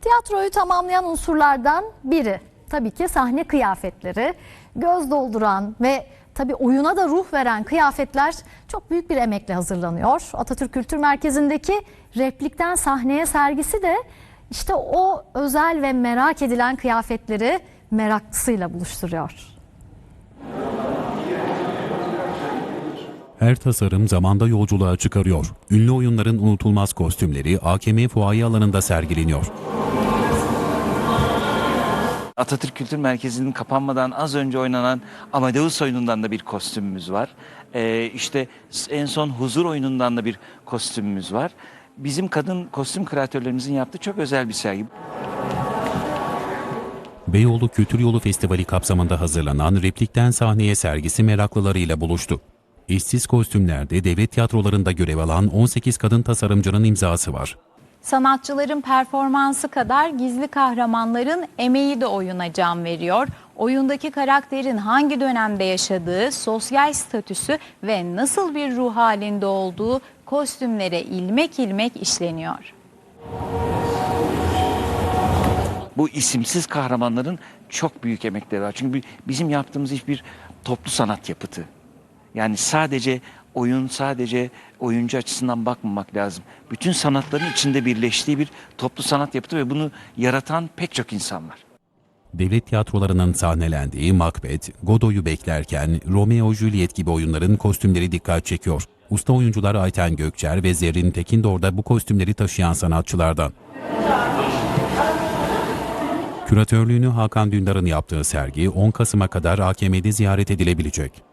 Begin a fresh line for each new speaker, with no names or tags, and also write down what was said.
Tiyatroyu tamamlayan unsurlardan biri tabii ki sahne kıyafetleri. Göz dolduran ve tabii oyuna da ruh veren kıyafetler çok büyük bir emekle hazırlanıyor. Atatürk Kültür Merkezi'ndeki replikten sahneye sergisi de işte o özel ve merak edilen kıyafetleri meraklısıyla buluşturuyor.
Her tasarım zamanda yolculuğa çıkarıyor. Ünlü oyunların unutulmaz kostümleri AKM fuaye alanında sergileniyor.
Atatürk Kültür Merkezi'nin kapanmadan az önce oynanan Amadeus oyunundan da bir kostümümüz var. Ee, işte en son Huzur oyunundan da bir kostümümüz var. Bizim kadın kostüm kreatörlerimizin yaptığı çok özel bir sergi.
Beyoğlu Kültür Yolu Festivali kapsamında hazırlanan Replikten Sahneye sergisi meraklılarıyla buluştu. Eşsiz kostümlerde devlet tiyatrolarında görev alan 18 kadın tasarımcının imzası var.
Sanatçıların performansı kadar gizli kahramanların emeği de oyuna can veriyor. Oyundaki karakterin hangi dönemde yaşadığı, sosyal statüsü ve nasıl bir ruh halinde olduğu kostümlere ilmek ilmek işleniyor.
Bu isimsiz kahramanların çok büyük emekleri var. Çünkü bi- bizim yaptığımız iş bir toplu sanat yapıtı. Yani sadece oyun, sadece oyuncu açısından bakmamak lazım. Bütün sanatların içinde birleştiği bir toplu sanat yapıtı ve bunu yaratan pek çok insan var.
Devlet tiyatrolarının sahnelendiği Macbeth, Godot'u beklerken Romeo Juliet gibi oyunların kostümleri dikkat çekiyor. Usta oyuncular Ayten Gökçer ve Zerrin Tekindor da bu kostümleri taşıyan sanatçılardan. Küratörlüğünü Hakan Dündar'ın yaptığı sergi 10 Kasım'a kadar AKM'de ziyaret edilebilecek.